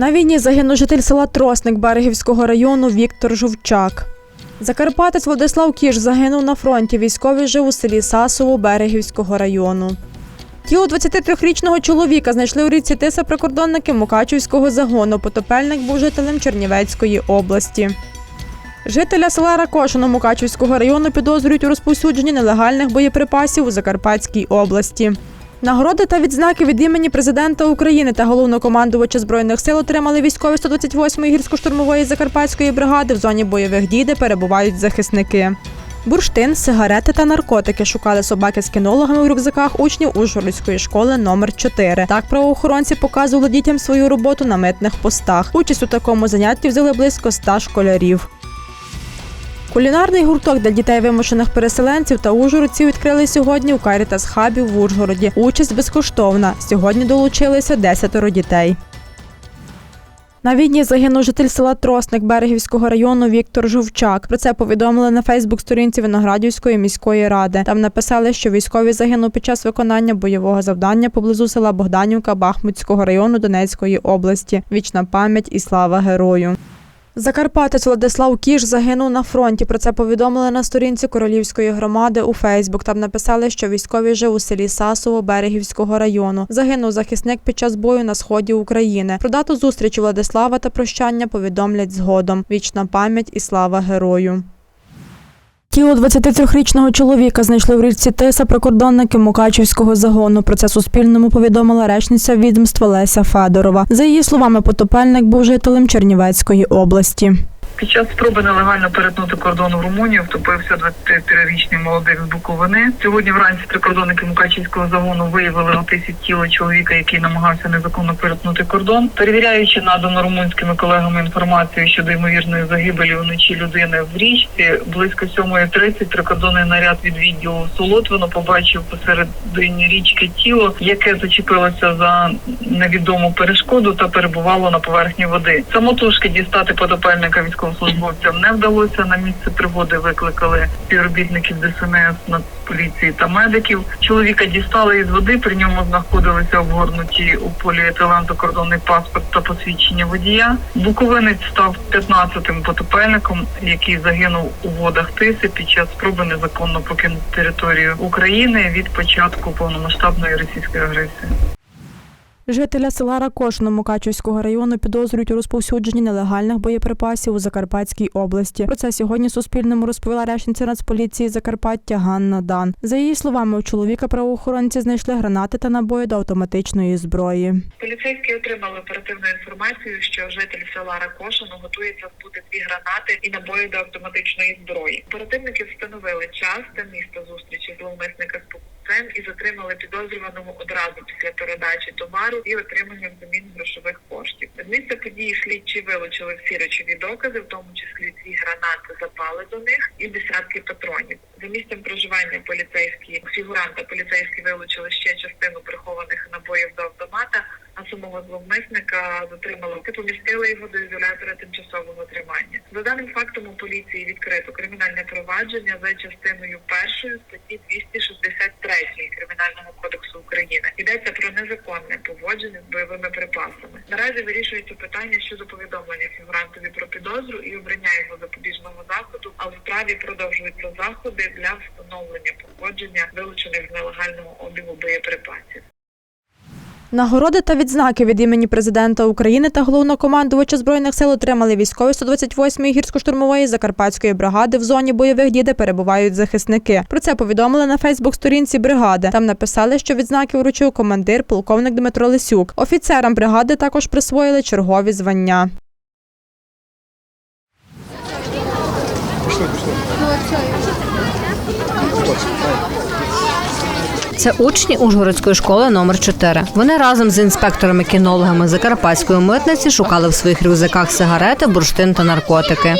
На війні загинув житель села Тросник Берегівського району Віктор Жовчак. Закарпатець Владислав Кіш загинув на фронті. Військовий жив у селі Сасово Берегівського району. Тіло 23-річного чоловіка знайшли у річці Тиса прикордонники Мукачівського загону. Потопельник був жителем Чернівецької області. Жителя села Ракошино Мукачівського району підозрюють у розповсюдженні нелегальних боєприпасів у Закарпатській області. Нагороди та відзнаки від імені президента України та головнокомандувача збройних сил отримали військові 128-ї гірсько-штурмової закарпатської бригади в зоні бойових дій, де перебувають захисники. Бурштин, сигарети та наркотики шукали собаки з кінологами у рюкзаках учнів Ужгородської школи номер 4 Так правоохоронці показували дітям свою роботу на митних постах. Участь у такому занятті взяли близько ста школярів. Кулінарний гурток для дітей вимушених переселенців та ужгородців відкрили сьогодні у Карітас Хабі в Ужгороді. Участь безкоштовна. Сьогодні долучилися десятеро дітей. На війні загинув житель села Тросник Берегівського району Віктор Жовчак. Про це повідомили на Фейсбук-сторінці Виноградівської міської ради. Там написали, що військовий загинув під час виконання бойового завдання поблизу села Богданівка Бахмутського району Донецької області. Вічна пам'ять і слава герою. Закарпатець Владислав Кіш загинув на фронті. Про це повідомили на сторінці Королівської громади у Фейсбук. Там написали, що військовий жив у селі Сасово Берегівського району. Загинув захисник під час бою на сході України. Про дату зустрічі Владислава та прощання повідомлять згодом. Вічна пам'ять і слава герою. Тіло 23-річного чоловіка знайшли в річці Тиса прикордонники Мукачівського загону. Про це Суспільному повідомила речниця відомства Леся Федорова. За її словами, потопельник був жителем Чернівецької області. Під час спроби нелегально перетнути кордон в Румунію втопився 23-річний молодик з Буковини. Сьогодні вранці прикордонники Мукачівського загону виявили у тисі тіло чоловіка, який намагався незаконно перетнути кордон. Перевіряючи надану румунськими колегами інформацію щодо ймовірної загибелі вночі людини в річці, близько 7.30 прикордонний наряд від відділу Солотвино побачив посередині річки тіло, яке зачепилося за невідому перешкоду та перебувало на поверхні води. Самотужки дістати потопельника військовослужбовцям не вдалося. На місце пригоди викликали співробітників ДСНС, Нацполіції та медиків. Чоловіка дістали із води. При ньому знаходилися обгорнуті у поліетилен закордонний паспорт та посвідчення водія. Буковинець став 15-тим потопельником, який загинув у водах Тиси під час спроби незаконно покинути територію України від початку повномасштабної російської агресії. Жителя села Ракошино Мукачівського району підозрюють у розповсюдженні нелегальних боєприпасів у Закарпатській області. Про це сьогодні Суспільному розповіла речниця Нацполіції Закарпаття Ганна Дан. За її словами, у чоловіка правоохоронці знайшли гранати та набої до автоматичної зброї. Поліцейські отримали оперативну інформацію, що житель села Ракошино готується збути дві гранати і набої до автоматичної зброї. Оперативники встановили час та місце зустрічі зловмисника з покупцем і затримали підозрюваного одразу після передачі товару і отримання взамін грошових коштів. З події слідчі вилучили всі речові докази, в тому числі дві гранати запали до них і десятки патронів. За місцем проживання поліцейські фігуранта поліцейські вилучили ще частину прихованих набоїв до автомата. А самого зловмисника затримали і помістили його до ізолятора тимчасового тримання. За даним фактом у поліції відкрито кримінальне провадження за частиною першої статті 263 кримінального кодексу України. Йдеться про незаконне поводження з бойовими припасами. Наразі вирішується питання щодо повідомлення фігурантові про підозру і обрання його запобіжного заходу. А в справі продовжуються заходи для встановлення поводження вилучених з нелегального обігу боєприпасів. Нагороди та відзнаки від імені президента України та головнокомандувача збройних сил отримали військові 128-ї гірсько-штурмової закарпатської бригади в зоні бойових дій, де перебувають захисники. Про це повідомили на Фейсбук-сторінці бригади. Там написали, що відзнаки вручив командир полковник Дмитро Лисюк. Офіцерам бригади також присвоїли чергові звання. Це учні Ужгородської школи номер 4 Вони разом з інспекторами-кінологами Закарпатської митниці шукали в своїх рюкзаках сигарети, бурштин та наркотики.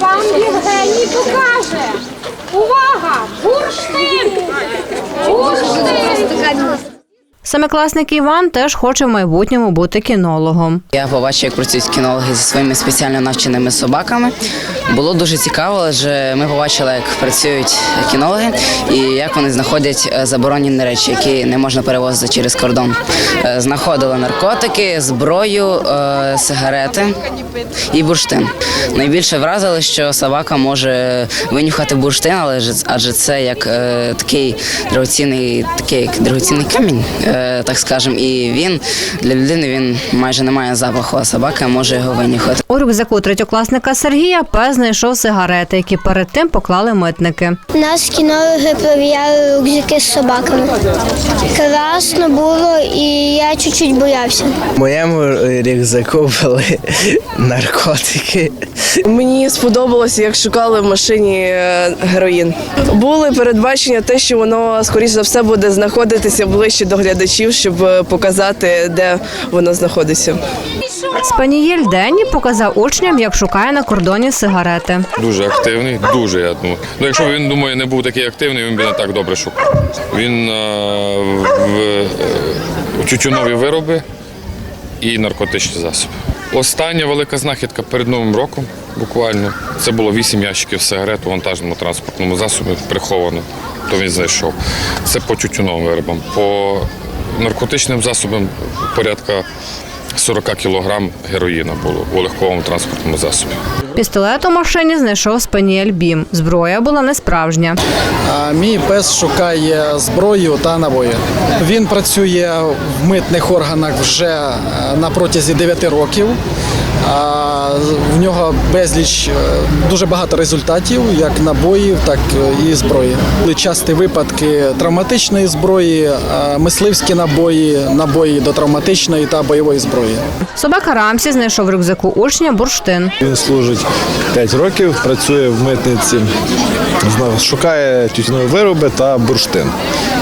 Пан Євгеній покаже. Увага! Бурштин! Бурштин! Семикласник Іван теж хоче в майбутньому бути кінологом. Я побачив, як працюють кінологи зі своїми спеціально навченими собаками. Було дуже цікаво, адже ми побачили, як працюють кінологи і як вони знаходять е, заборонені речі, які не можна перевозити через кордон. Е, Знаходили наркотики, зброю, е, сигарети і бурштин. Найбільше вразило, що собака може винюхати бурштин, але адже це як такий дорогоцінний, такий як дорогоцінний камінь, так скажемо. І він для людини він майже не має запаху, а собака може його винюхати. У рюкзаку третьокласника Сергія пес знайшов сигарети, які перед тим поклали митники. Нас кінологи перевіряли рюкзаки з собаками. Красно було і я чуть-чуть боявся. В моєму рюкзаку були наркотики. Мені сподобалося, як шукали в машині е, героїн. Були передбачення те, що воно скоріш за все буде знаходитися ближче до глядачів, щоб е, показати, де воно знаходиться. Спанієль Денні показав учням, як шукає на кордоні сигарети. Дуже активний, дуже я думаю. Ну, якщо б він думаю, не був такий активний, він би не так добре шукав. Він е, в е, тютюнові вироби і наркотичні засоби. Остання велика знахідка перед Новим роком, буквально, це було вісім ящиків сигарет у вантажному транспортному засобі приховано. То він знайшов. Це по тютюновим виробам. По наркотичним засобом порядка 40 кілограм героїна було у легковому транспортному засобі. Пістолет у машині знайшов спаніель Бім. Зброя була не справжня. А Мій пес шукає зброю та набої. Він працює в митних органах вже е, на протязі 9 років. А В нього безліч е, дуже багато результатів, як набоїв, так і зброї. Були часті випадки травматичної зброї, е, мисливські набої, набої до травматичної та бойової зброї. Собака Рамсі знайшов в рюкзаку учня бурштин. Він служить 5 років, працює в митниці, шукає тютюнові вироби та бурштин.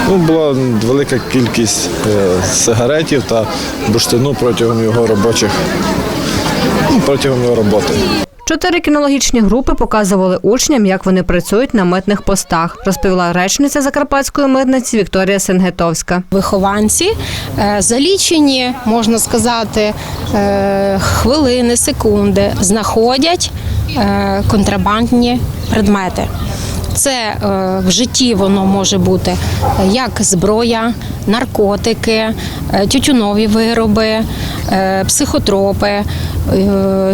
Ну, була велика кількість е, сигаретів та бурштину протягом його робочих протягом його роботи. Чотири кінологічні групи показували учням, як вони працюють на митних постах, розповіла речниця Закарпатської митниці Вікторія Сенгетовська. вихованці е, за лічені, можна сказати, е, хвилини, секунди знаходять е, контрабандні предмети. Це в житті воно може бути як зброя, наркотики, тютюнові вироби, психотропи,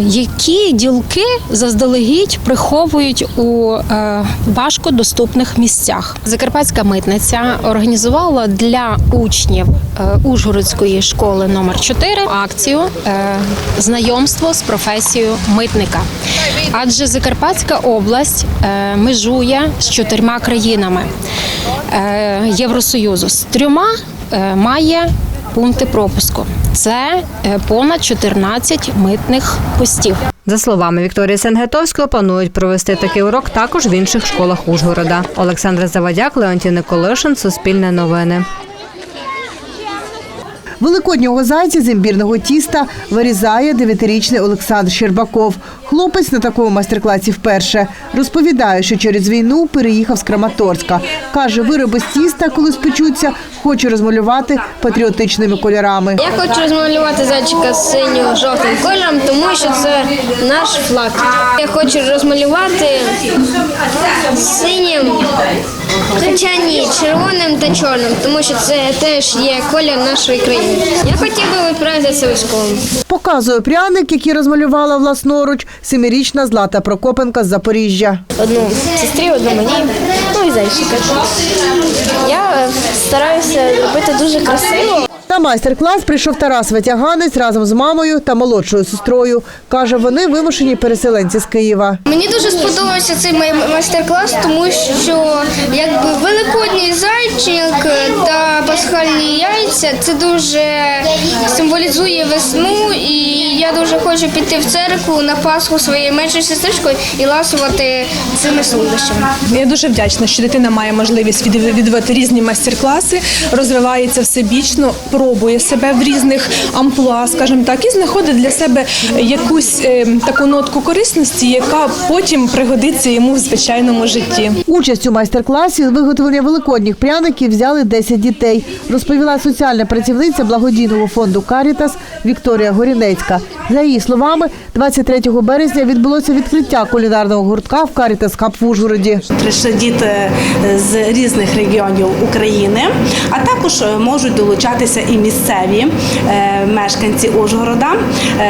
які ділки заздалегідь приховують у е, важкодоступних місцях. Закарпатська митниця організувала для учнів е, Ужгородської школи номер 4 акцію е, знайомство з професією митника. Адже Закарпатська область е, межує з чотирма країнами е, Євросоюзу. З трьома е, має пункти пропуску. Це е, понад 14 митних постів. За словами Вікторії Сенгетовської, планують провести такий урок також в інших школах Ужгорода. Олександра Завадяк, Леонтій Николишин, Суспільне новини. Великоднього зайця з імбірного тіста вирізає дев'ятирічний Олександр Щербаков. Хлопець на такому майстер-класі вперше. Розповідає, що через війну переїхав з Краматорська. Каже, вироби з тіста, коли спечуться, хоче розмалювати патріотичними кольорами. Я хочу розмалювати зайчика синьо-жовтим кольором, тому що це наш флаг. Я хочу розмалювати синім, хоча ні, червоним та чорним, тому що це теж є колір нашої країни. Я хотів би відправити це військовим. Показує пряник, який розмалювала власноруч семирічна Злата Прокопенка з Запоріжжя. Одну сестрі, одну мені, ну і зайчика. Я стараюся робити дуже красиво. На майстер-клас прийшов Тарас Витяганець разом з мамою та молодшою сестрою. Каже, вони вимушені переселенці з Києва. Мені дуже сподобався цей майстер-клас, тому що якби великодній зайчик та пасхальні яйця це дуже символізує весну, і я дуже хочу піти в церкву на Пасху своєю меншою сестричкою і ласувати цими солодощами. Я дуже вдячна, що дитина має можливість відвідувати різні майстер-класи, розвивається всебічно, пробує себе в різних амплуа, скажімо так, і знаходить для себе якусь е, таку нотку корисності, яка потім пригодиться йому в звичайному житті. Участь у майстер-класі з виготовлення великодніх пряників взяли 10 дітей, розповіла соціальна працівниця благодійного фонду Карітас Вікторія Горінецька. За її словами, 23 березня відбулося відкриття кулінарного гуртка в Карітас Хаб в Ужгороді. Прийшли діти з різних регіонів України, а також можуть долучатися і місцеві е, мешканці Ужгорода. Е,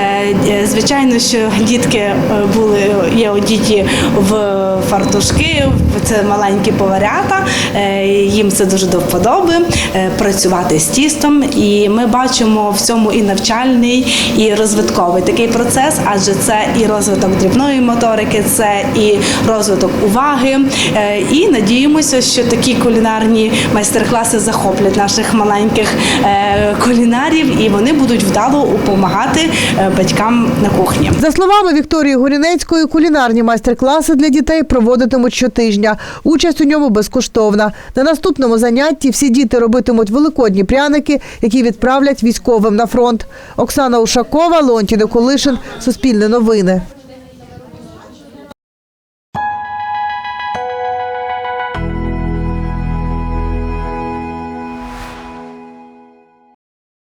е, Звичайно, що дітки е, були є одіті в фартушки, це маленькі поварята. е, Їм це дуже до вподоби е, працювати з тістом. І ми бачимо в цьому і навчальний, і розвитковий такий процес, адже це і розвиток дрібної моторики, це і розвиток уваги. Е, І надіємося, що такі кулінарні майстер-класи захоплять наших маленьких е, кулінарів, і вони будуть вдало допомагати е, батькам на кухні. За словами Вікторії Горінецької, кулінарні майстер-класи для дітей проводитимуть щотижня. Участь у ньому безкоштовна. На наступному занятті всі діти робитимуть великодні пряники, які відправлять військовим на фронт. Оксана Ушакова, Леонтій Николишин, Суспільне новини.